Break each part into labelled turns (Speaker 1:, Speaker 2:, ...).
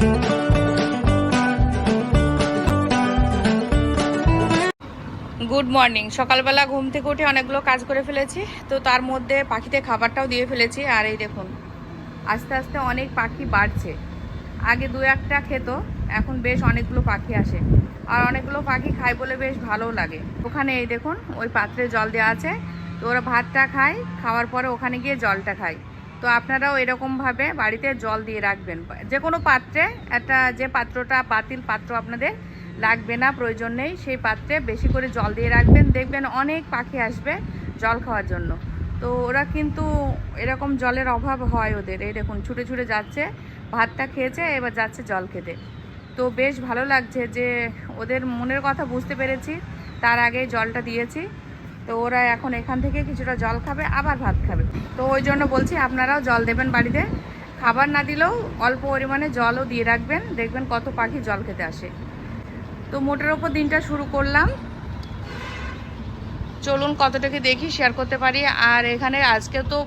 Speaker 1: Good morning সকালবেলা ঘুম থেকে উঠে অনেকগুলো কাজ করে ফেলেছি, তো তার মধ্যে পাখিতে খাবারটাও দিয়ে ফেলেছি, আর এই দেখুন, আস্তে আস্তে অনেক পাখি বাড়ছে। আগে দু একটা খেত, এখন বেশ অনেকগুলো পাখি আসে, আর অনেকগুলো পাখি খায় বলে বেশ ভালোও লাগে। ওখানে এই দেখুন, ওই পাত্রে জল দেওয়া আছে, তো ওরা ভাতটা খায়, খাওয়ার পরে ওখানে গিয়ে জলটা খায়। তো আপনারাও এরকমভাবে বাড়িতে জল দিয়ে রাখবেন। যে কোনো পাত্রে, একটা যে পাত্রটা পাতিল পাত্র আপনাদের লাগবে না, প্রয়োজন নেই, সেই পাত্রে বেশি করে জল দিয়ে রাখবেন। দেখবেন অনেক পাখি আসবে জল খাওয়ার জন্য। তো ওরা কিন্তু এরকম জলের অভাব হয় ওদের। এই দেখুন, ছুটে ছুটে যাচ্ছে, ভাতটা খেয়েছে, এবার যাচ্ছে জল খেতে। তো বেশ ভালো লাগছে যে ওদের মনের কথা বুঝতে পেরেছি, তার আগে জলটা দিয়েছি। তো ওরা এখন এখান থেকে কিছুটা জল খাবে, আবার ভাত খাবে। তো ওই জন্য বলছি আপনারাও জল দেবেন বাড়িতে। খাবার না দিলেও অল্প পরিমাণে জলও দিয়ে রাখবেন, দেখবেন কত পাখি জল খেতে আসে। তো মোটের ওপর দিনটা শুরু করলাম। চলুন কতটাকে দেখি শেয়ার করতে পারি। আর এখানে আজকে তো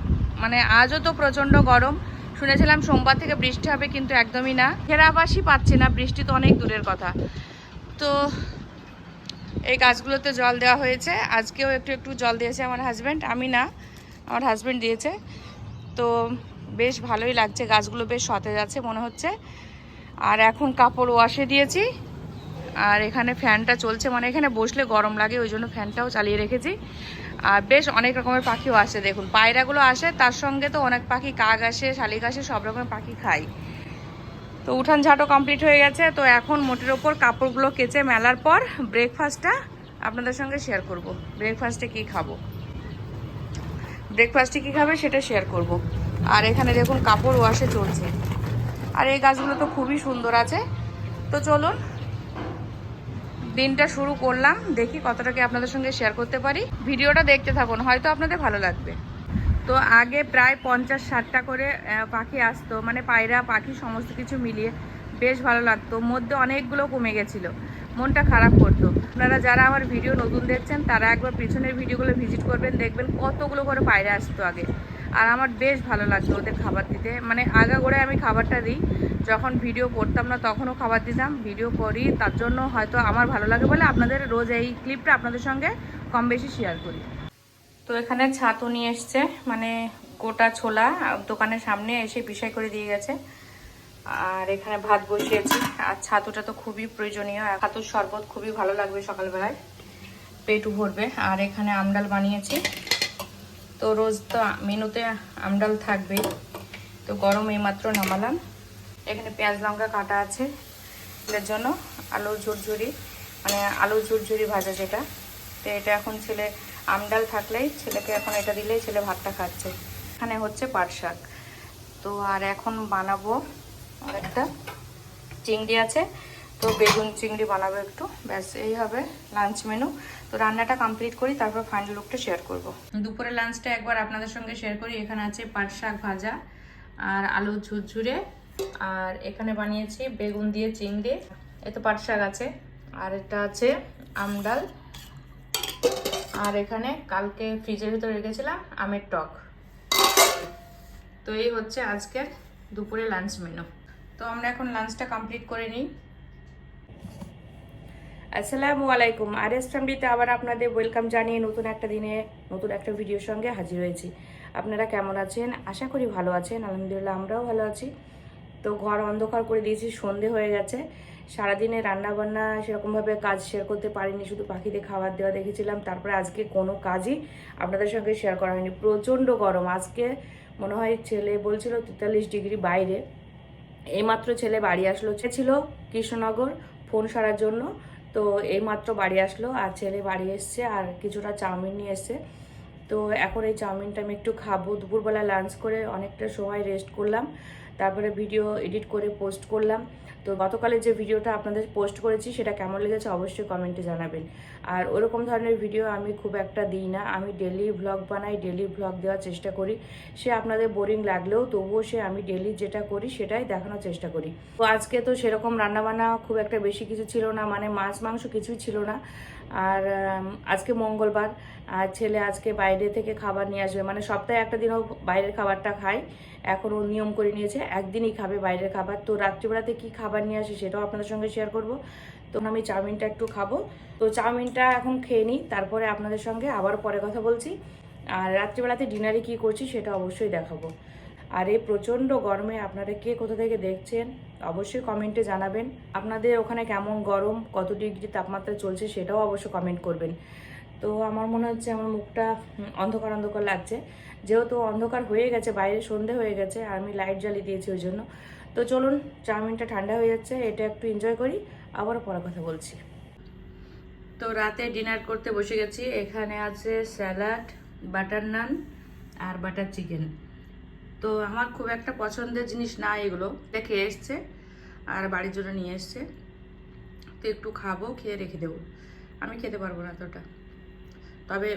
Speaker 1: মানে আজও তো প্রচণ্ড গরম। শুনেছিলাম সোমবার থেকে বৃষ্টি হবে, কিন্তু একদমই না। ফেরাবাসই পাচ্ছি না, বৃষ্টি তো অনেক দূরের কথা। তো এই গাছগুলোতে জল দেওয়া হয়েছে। আজকেও একটু একটু জল দিয়েছে আমার হাজব্যান্ড আমি না, আমার হাজব্যান্ড দিয়েছে। তো বেশ ভালোই লাগছে, গাছগুলো বেশ সতেজ আছে মনে হচ্ছে। আর এখন কাপড় ওয়াশে দিয়েছি। আর এখানে ফ্যানটা চলছে মানে এখানে বসলে গরম লাগে, ওই জন্য ফ্যানটাও চালিয়ে রেখেছি। আর বেশ অনেক রকমের পাখিও আসে দেখুন, পায়রাগুলো আসে, তার সঙ্গে তো অনেক পাখি কাক আসে, শালিক আসে, সব রকমের পাখি খায়। তো উঠান ঝাঁটো কমপ্লিট হয়ে গেছে। তো এখন মোটের ওপর কাপড়গুলো কেচে মেলার পর ব্রেকফাস্টটা আপনাদের সঙ্গে শেয়ার করব। ব্রেকফাস্টে কি খাব? ব্রেকফাস্টে কি খাবে সেটা শেয়ার করব। আর এখানে দেখুন কাপড় ওয়াশে চলছে। আর এই গাছগুলো তো খুবই সুন্দর আছে। তো চলুন, দিনটা শুরু করলাম। দেখি কতটাকে আপনাদের সঙ্গে শেয়ার করতে পারি। ভিডিওটা দেখতে থাকুন, হয়তো আপনাদের ভালো লাগবে। তো আগে প্রায় পঞ্চাশ ষাটটা করে পাখি আসতো মানে পায়রা, পাখি সমস্ত কিছু মিলিয়ে বেশ ভালো লাগতো। মধ্যে অনেকগুলো কমে গেছিল। মনটা খারাপ করতো। আপনারা যারা আমার ভিডিও নতুন দেখছেন, তারা একবার পিছনের ভিডিওগুলো ভিজিট করবেন, দেখবেন কতগুলো করে পায়রা আসতো আগে। আর আমার বেশ ভালো লাগতো ওদের খাবার দিতে। মানে আগাগোড়ায় আমি খাবারটা দিই। যখন ভিডিও করতাম না, তখনও খাবার দিতাম। ভিডিও করি, তার জন্য হয়তো আমার ভালো লাগে বলে আপনাদের রোজ এই ক্লিপটা আপনাদের সঙ্গে কম বেশি শেয়ার করি। তো এখানে ছাতু নিয়ে এসছে মানে গোটা ছোলা দোকানের সামনে এসে বিষয় করে দিয়ে গেছে। আর এখানে ভাত বসিয়েছি। আর ছাতুটা তো খুবই প্রয়োজনীয়। ছাতুর শরবত খুবই ভালো লাগবে সকালবেলায়। পেটু ভরবে। আর এখানে আমডাল বানিয়েছি। তো রোজ তো মেনুতে আমডাল থাকবেই। তো গরম এইমাত্র নামালাম। এখানে পেঁয়াজ লঙ্কা কাটা আছে এর জন্য। আলু ঝুরঝুরি মানে আলু ঝুরঝুরি ভাজা যেটা। তো এটা এখন ছেলে আমডাল থাকলেই ছেলেকে এখন এটা দিলেই ছেলে ভাতটা খাচ্ছে। এখানে হচ্ছে পাট শাক। তো আর এখন বানাবো একটা চিংড়ি আছে, তো বেগুন চিংড়ি বানাবো একটু। ব্যাস, এই হবে লাঞ্চ মেনু তো রান্নাটা কমপ্লিট করি, তারপর ফাইনাল লুকটা শেয়ার করব। দুপুরে লাঞ্চটা একবার আপনাদের সঙ্গে শেয়ার করি। এখানে আছে পাট শাক ভাজা আর আলু ঝুরঝুরে। আর এখানে বানিয়েছি বেগুন দিয়ে চিংড়ি। এ তো পাট শাক আছে। আর এটা আছে আমডাল আর এখানে কালকে ফ্রিজের ভিতরে রেখেছিলাম আমের টক। তো এই হচ্ছে আজকের দুপুরে লাঞ্চ মেনু তো আমরা এখন লাঞ্চটা কমপ্লিট করে নিই। আসসালামু আলাইকুম। আর এস ফ্যামিলিতে আবার আপনাদের ওয়েলকাম জানিয়ে নতুন একটা দিনে, নতুন একটা ভিডিওর সঙ্গে হাজির হয়েছি। আপনারা কেমন আছেন? আশা করি ভালো আছেন। আলহামদুলিল্লাহ আমরাও ভালো আছি। তো ঘর অন্ধকার করে দিয়েছি, সন্ধে হয়ে গেছে। সারাদিনে রান্না বান্না সেরকমভাবে কাজ শেয়ার করতে পারিনি, শুধু পাখিদের খাবার দেওয়া দেখেছিলাম। তারপরে আজকে কোনো কাজই আপনাদের সঙ্গে শেয়ার করা হয়নি। প্রচণ্ড গরম। আজকে মনে হয় ছেলে বলছিল তেতাল্লিশ ডিগ্রি বাইরে। এইমাত্র ছেলে বাড়ি আসলো। ছিল কৃষ্ণনগর ফোন সারার জন্য। তো এইমাত্র বাড়ি আসলো আর ছেলে বাড়ি এসছে আর কিছুটা চাউমিন নিয়ে এসছে। তো এখন এই চাউমিনটা আমি একটু খাব। দুপুরবেলা লাঞ্চ করে অনেকটা সময় রেস্ট করলাম। তারপরে ভিডিও এডিট করে পোস্ট করলাম। তো গতকালের যে ভিডিওটা আপনাদের পোস্ট করেছি, সেটা কেমন লেগেছে অবশ্যই কমেন্টে জানাবেন। আর ওরকম ধরনের ভিডিও আমি খুব একটা দিই না। আমি ডেলি ভ্লগ বানাই ডেলি ভ্লগ দেওয়ার চেষ্টা করি। সে আপনাদের বোরিং লাগলেও তবুও সে আমি ডেলি যেটা করি, সেটাই দেখানোর চেষ্টা করি। তো আজকে তো সেরকম রান্নাবান্না খুব একটা বেশি কিছু ছিল না মানে মাছ, মাংস কিছুই ছিল না। আর আজকে মঙ্গলবার। আর ছেলে আজকে বাইরে থেকে খাবার নিয়ে আসবে। মানে সপ্তাহে একটা দিনও বাইরের খাবারটা খায়। এখন ও নিয়ম করে নিয়েছে, একদিনই খাবে বাইরের খাবার। তো রাত্রিবেলাতে কি খাবার নিয়ে আসি সেটাও আপনাদের সঙ্গে শেয়ার করব। তো আমি চাউমিনটা একটু খাব। তো চাউমিনটা এখন খেয়ে নিই, তারপরে আপনাদের সঙ্গে আবার পরে কথা বলছি। আর রাত্রিবেলাতে ডিনারে কি করছি সেটা অবশ্যই দেখাবো। আর এই প্রচণ্ড গরমে আপনারা কে কোথা থেকে দেখছেন, অবশ্যই কমেন্টে জানাবেন। আপনাদের ওখানে কেমন গরম, কত ডিগ্রি তাপমাত্রা চলছে সেটাও অবশ্যই কমেন্ট করবেন। তো আমার মনে হচ্ছে আমার মুখটা অন্ধকার অন্ধকার লাগছে। যেহেতু অন্ধকার হয়ে গেছে, বাইরে সন্ধে হয়ে গেছে, আর আমি লাইট জ্বালিয়ে দিয়েছি ওই জন্য। তো চলুন, চাউমিনটা ঠান্ডা হয়ে যাচ্ছে, এটা একটু এনজয় করি আবার পরে কথা বলছি। তো রাতে ডিনার করতে বসে গেছি, এখানে আছে স্যালাড বাটার নান আর বাটার চিকেন তো আমার খুব একটা পছন্দের জিনিস না এগুলো দেখে এসছে, আর বাড়ির জন্য নিয়ে এসছে। তো একটু খাব, খেয়ে রেখে দেবো। আমি খেতে পারব না এতটা তবে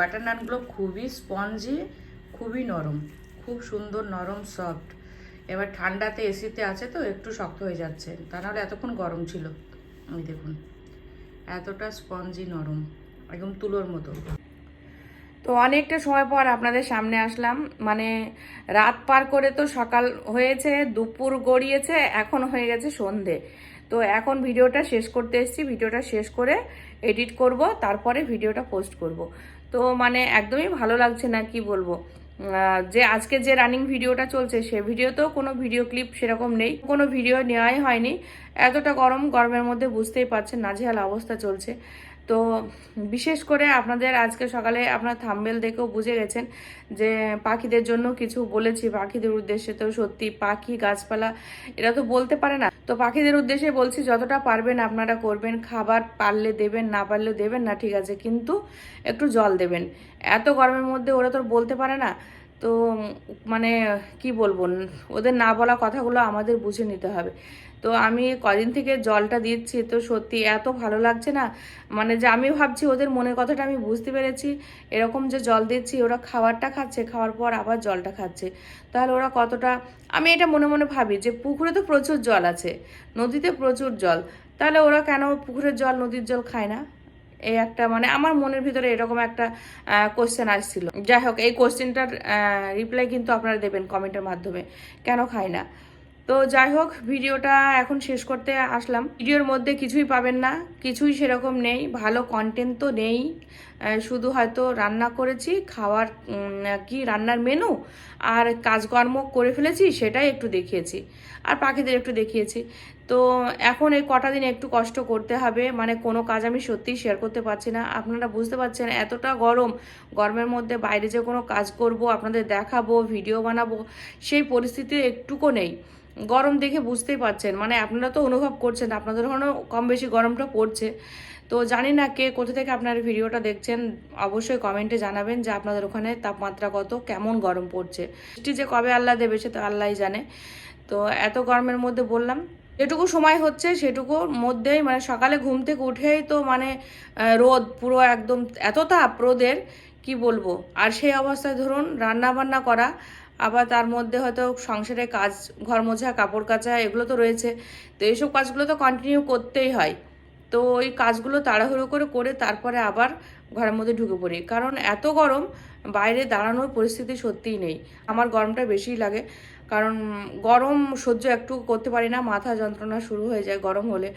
Speaker 1: বাটার নানগুলো খুবই স্পঞ্জি খুবই নরম, খুব সুন্দর নরম সফট এবার ঠান্ডাতে এসিতে আছে তো, একটু শক্ত হয়ে যাচ্ছে। তা নাহলে এতক্ষণ গরম ছিল। আমি দেখুন, এতটা স্পঞ্জি নরম, একদম তুলোর মতো। তো অনেকটা সময় পর আপনাদের সামনে আসলাম। মানে রাত পার করে তো সকাল হয়েছে, দুপুর গড়িয়েছে, এখন হয়ে গেছে সন্ধে। তো এখন ভিডিওটা শেষ করতে এসেছি। ভিডিওটা শেষ করে এডিট করব, তারপরে ভিডিওটা পোস্ট করব। তো মানে একদমই ভালো লাগছে না, কি বলব? যে আজকে যে রানিং ভিডিওটা চলছে, সে ভিডিওতেও কোনো ভিডিও ক্লিপ সেরকম নেই। কোনো ভিডিও নেওয়াই হয়নি। এতটা গরম, গরমের মধ্যে বুঝতেই পারছেন নাজেহাল অবস্থা চলছে। তো বিশেষ করে আপনাদের আজকে সকালে আপনার থাম্বেল দেখেও বুঝে গেছেন যে পাখিদের জন্য কিছু বলেছি। পাখিদের উদ্দেশ্যে তো সত্যি পাখি, গাছপালা এরা তো বলতে পারে না। তো পাখিদের উদ্দেশ্যে বলছি, যতটা পারবেন আপনারা করবেন। খাবার পারলে দেবেন, না পারলে দেবেন না, ঠিক আছে। কিন্তু একটু জল দেবেন। এত গরমের মধ্যে ওরা তো বলতে পারে না। তো মানে কি বলব, ওদের না বলা কথাগুলো আমাদের বুঝে নিতে হবে। তো আমি কদিন থেকে জলটা দিচ্ছি, তো সত্যি এত ভালো লাগছে না। মানে যে আমি ভাবছি ওদের মনের কথাটা আমি বুঝতে পেরেছি। এরকম যে জল দিচ্ছি, ওরা খাবারটা খাচ্ছে, খাওয়ার পর আবার জলটা খাচ্ছে। তাহলে ওরা কতটা, আমি এটা মনে মনে ভাবি যে পুকুরে তো প্রচুর জল আছে, নদীতে প্রচুর জল। তাহলে ওরা কেন পুকুরের জল, নদীর জল খায় না? এই একটা মানে আমার মনের ভিতরে এরকম একটা কোশ্চেন আসছিল। যাই হোক, এই কোশ্চেনটার রিপ্লাই কিন্তু আপনারা দেবেন কমেন্টের মাধ্যমে। কেন খায় না? তো যাই হোক, ভিডিওটা এখন শেষ করতে আসলাম। ভিডিওর মধ্যে কিছুই পাবেন না, কিছুই সেরকম নেই, ভালো কন্টেন্ট তো নেই। শুধু হয়তো রান্না করেছি, খাওয়ার কি রান্নার মেনু আর কাজকর্ম করে ফেলেছি, সেটাই একটু দেখিয়েছি আর পাখিদের একটু দেখিয়েছি। তো এখন এই কটা দিন একটু কষ্ট করতে হবে মানে কোনো কাজ আমি সত্যিই শেয়ার করতে পারছি না। আপনারা বুঝতে পারছেন, এতটা গরম, গরমের মধ্যে বাইরে যে কোনো কাজ করব, আপনাদের দেখাবো ভিডিও বানাবো, সেই পরিস্থিতি একটুকু নেই। গরম দেখে বুঝতেই পারছেন। মানে আপনারা তো অনুভব করছেন, আপনাদের ওখানেও কম বেশি গরমটা পড়ছে। তো জানি না কে কোথা থেকে আপনার ভিডিওটা দেখছেন, অবশ্যই কমেন্টে জানাবেন যে আপনাদের ওখানে তাপমাত্রা কত, কেমন গরম পড়ছে। বৃষ্টি যে কবে আল্লাহ দেবে সে তো আল্লাহই জানে। তো এত গরমের মধ্যে বললাম, যেটুকু সময় হচ্ছে সেটুকুর মধ্যেই মানে সকালে ঘুম থেকে উঠেই তো মানে রোদ পুরো একদম এত তাপ রোদের, কি বলব? আর সেই অবস্থায় ধরুন রান্না বান্না করা আবার তার মধ্যে হয়তো সংসারে কাজ, ঘর মোছা, কাপড় কাচা, এগুলো তো রয়েছে। তো এইসব কাজগুলো তো কন্টিনিউ করতেই হয়। তো ওই কাজগুলো তাড়াহুড়ো করে করে তারপরে আবার ঘরের মধ্যে ঢুকে পড়ি। কারণ এত গরম, বাইরে দাঁড়ানোর পরিস্থিতি সত্যিই নেই। আমার গরমটা বেশিই লাগে। কারণ গরম সহ্য একটু করতে পারি না, মাথা যন্ত্রণা শুরু হয়ে যায় গরম হলে।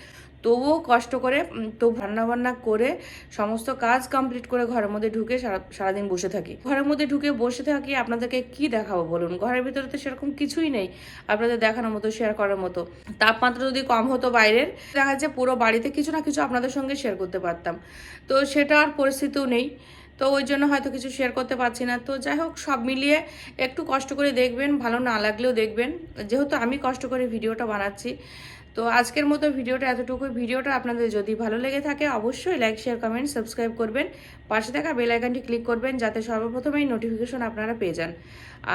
Speaker 1: তবুও কষ্ট করে তবু রান্নাবান্না করে সমস্ত কাজ কমপ্লিট করে ঘরের মধ্যে ঢুকে সারা, সারাদিন বসে থাকি। ঘরের মধ্যে ঢুকে বসে থাকি, আপনাদেরকে কি দেখাবো বলুন? ঘরের ভিতরে তো সেরকম কিছুই নেই, আপনাদের দেখানোর মতো শেয়ার করার মতো। তাপমাত্রা যদি কম হতো বাইরের, দেখা যাচ্ছে পুরো বাড়িতে কিছু না কিছু আপনাদের সঙ্গে শেয়ার করতে পারতাম। তো সেটা আর পরিস্থিতিও নেই। তো ওই জন্য হয়তো কিছু শেয়ার করতে পারছি না। তো যাই হোক, সব মিলিয়ে একটু কষ্ট করে দেখবেন, ভালো না লাগলেও দেখবেন। যেহেতু আমি কষ্ট করে ভিডিওটা বানাচ্ছি, তো আজকের মতো ভিডিওটা এতটুকু ভিডিওটা আপনাদের যদি ভালো লেগে থাকে, অবশ্যই লাইক শেয়ার কমেন্ট সাবস্ক্রাইব করবেন। পাশে থাকা বেল ক্লিক করবেন, যাতে সর্বপ্রথমেই নোটিফিকেশন আপনারা পেয়ে যান।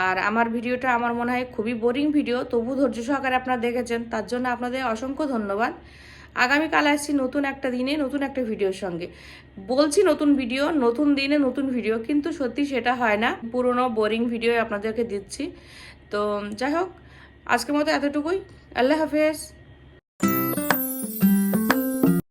Speaker 1: আর আমার ভিডিওটা আমার মনে হয় খুবই বোরিং ভিডিও তবু ধৈর্য সহকারে আপনারা দেখেছেন, তার জন্য আপনাদের অসংখ্য ধন্যবাদ। আগামীকাল আসছি নতুন একটা দিনে, নতুন একটা ভিডিওর সঙ্গে। বলছি নতুন ভিডিও, নতুন দিনে নতুন ভিডিও, কিন্তু সত্যি সেটা হয় না। পুরনো বোরিং ভিডিও আপনাদেরকে দিচ্ছি। তো যাই হোক, আজকের মতো এতটুকুই। আল্লাহ হাফেজ।